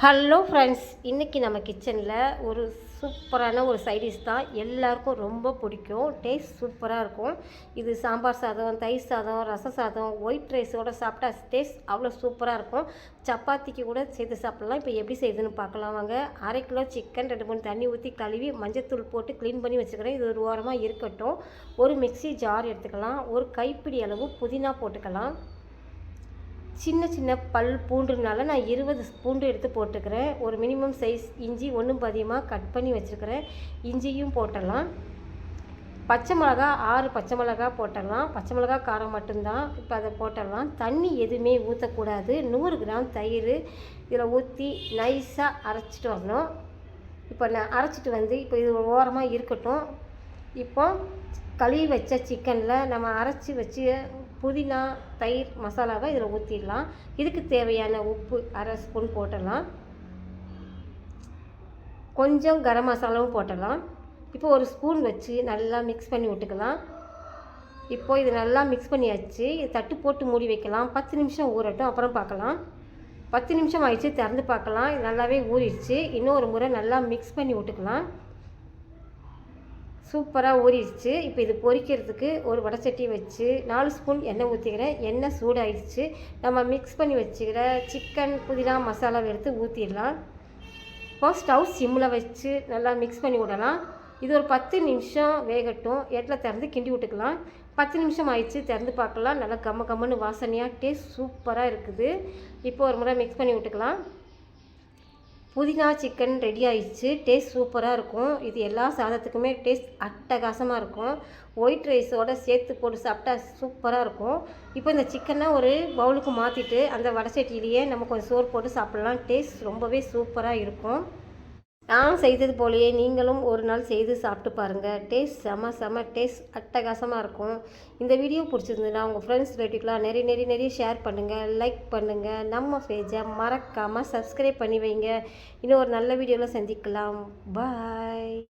Hello friends இன்றைக்கி நம்ம கிச்சனில் ஒரு சூப்பரான ஒரு சைடிஷ் தான் எல்லாருக்கும் ரொம்ப பிடிக்கும் டேஸ்ட் சூப்பராக இருக்கும். இது சாம்பார் சாதம் தயிர் சாதம் ரச சாதம் ஒயிட் ரைஸோட சாப்பிட்டா டேஸ்ட் அவ்வளோ சூப்பராக இருக்கும். சப்பாத்திக்கு கூட சேர்த்து சாப்பிட்லாம். இப்போ எப்படி செய்யுதுன்னு பார்க்கலாம் வாங்க. அரை கிலோ சிக்கன் ரெண்டு மூணு தண்ணி ஊற்றி கழுவி மஞ்சத்தூள் போட்டு க்ளீன் பண்ணி வச்சுக்கிறேன். இது ஒரு ஓரமாக இருக்கட்டும். ஒரு மிக்ஸி ஜார் எடுத்துக்கலாம். ஒரு கைப்பிடி அளவு புதினா போட்டுக்கலாம். சின்ன சின்ன பல் பூண்டுனால நான் இருபது பூண்டு எடுத்து போட்டுக்கிறேன். ஒரு மினிமம் சைஸ் இஞ்சி ஒன்றும் பதியமாக கட் பண்ணி வச்சுருக்கிறேன். இஞ்சியும் போட்டலாம். பச்சை மிளகா ஆறு பச்சை மிளகா போட்டலாம். பச்சை மிளகா காரம் மட்டும்தான். இப்போ அதை போட்டலாம். தண்ணி எதுவுமே ஊற்றக்கூடாது நூறு கிராம் தயிர் இதில் ஊற்றி நைஸாக அரைச்சிட்டு வரணும். இப்போ நான் அரைச்சிட்டு வந்து இப்போ இது ஓரமாக இருக்கட்டும். இப்போ கழுவி வச்ச சிக்கனில் நம்ம அரைச்சி வச்சு புதினா தயிர் மசாலாவை இதில் ஊற்றிடலாம். இதுக்கு தேவையான உப்பு அரை ஸ்பூன் போட்டலாம். கொஞ்சம் கரம் மசாலாவும் போட்டலாம். இப்போ ஒரு ஸ்பூன் வச்சு நல்லா மிக்ஸ் பண்ணி விட்டுக்கலாம். இப்போது இது நல்லா மிக்ஸ் பண்ணியாச்சு. இது தட்டு போட்டு மூடி வைக்கலாம். பத்து நிமிஷம் ஊறட்டும் அப்புறம் பார்க்கலாம். பத்து நிமிஷம் ஆயிடுச்சு திறந்து பார்க்கலாம். இது நல்லாவே ஊறிடுச்சு. இன்னும் ஒரு முறை நல்லா மிக்ஸ் பண்ணி விட்டுக்கலாம். சூப்பராக ஊறிடுச்சு. இப்போ இது பொரிக்கிறதுக்கு ஒரு வடைச்சட்டி வச்சு நாலு ஸ்பூன் எண்ணெய் ஊற்றிக்கிறேன் எண்ணெய் சூடாயிடுச்சு. நம்ம மிக்ஸ் பண்ணி வச்சுக்கிற சிக்கன் புதினா மசாலாவை எடுத்து ஊற்றிடலாம் இப்போ ஸ்டவ் சிம்மில் வச்சு நல்லா மிக்ஸ் பண்ணி விடலாம். இது ஒரு பத்து நிமிஷம் வேகட்டும். எட்டில் திறந்து கிண்டி விட்டுக்கலாம். பத்து நிமிஷம் ஆயிடுச்சு. திறந்து பார்க்கலாம். நல்லா கம்ம கம்மன்னு வாசனையாக டேஸ்ட் சூப்பராக இருக்குது. இப்போ ஒரு முறை மிக்ஸ் பண்ணி விட்டுக்கலாம். புதினா சிக்கன் ரெடி ஆயிடுச்சு. டேஸ்ட் சூப்பராக இருக்கும். இது எல்லா சாதத்துக்குமே டேஸ்ட் அட்டகாசமாக இருக்கும். ஒயிட் ரைஸோடு சேர்த்து போட்டு சாப்பிட்டா சூப்பராக இருக்கும். இப்போ இந்த சிக்கனை ஒரு பவுலுக்கு மாற்றிட்டு அந்த வடை சட்டியிலேயே நம்ம கொஞ்சம் சோறு போட்டு சாப்பிட்லாம். டேஸ்ட் ரொம்பவே சூப்பராக இருக்கும். நான் செய்தது போலயே நீங்களும் ஒரு நாள் செய்து சாப்பிட்டு பாருங்கள் டேஸ்ட் செம செம டேஸ்ட் அட்டகாசமாக இருக்கும். இந்த வீடியோ பிடிச்சிருந்ததுன்னா உங்கள் ஃப்ரெண்ட்ஸ் ரிலேட்டிவ்லாம் நிறைய நிறைய நிறைய ஷேர் பண்ணுங்கள் லைக் பண்ணுங்கள் நம்ம பேஜை மறக்காமல் சப்ஸ்கிரைப் பண்ணி வைங்க. இன்னும் ஒரு நல்ல வீடியோவில் சந்திக்கலாம். பாய்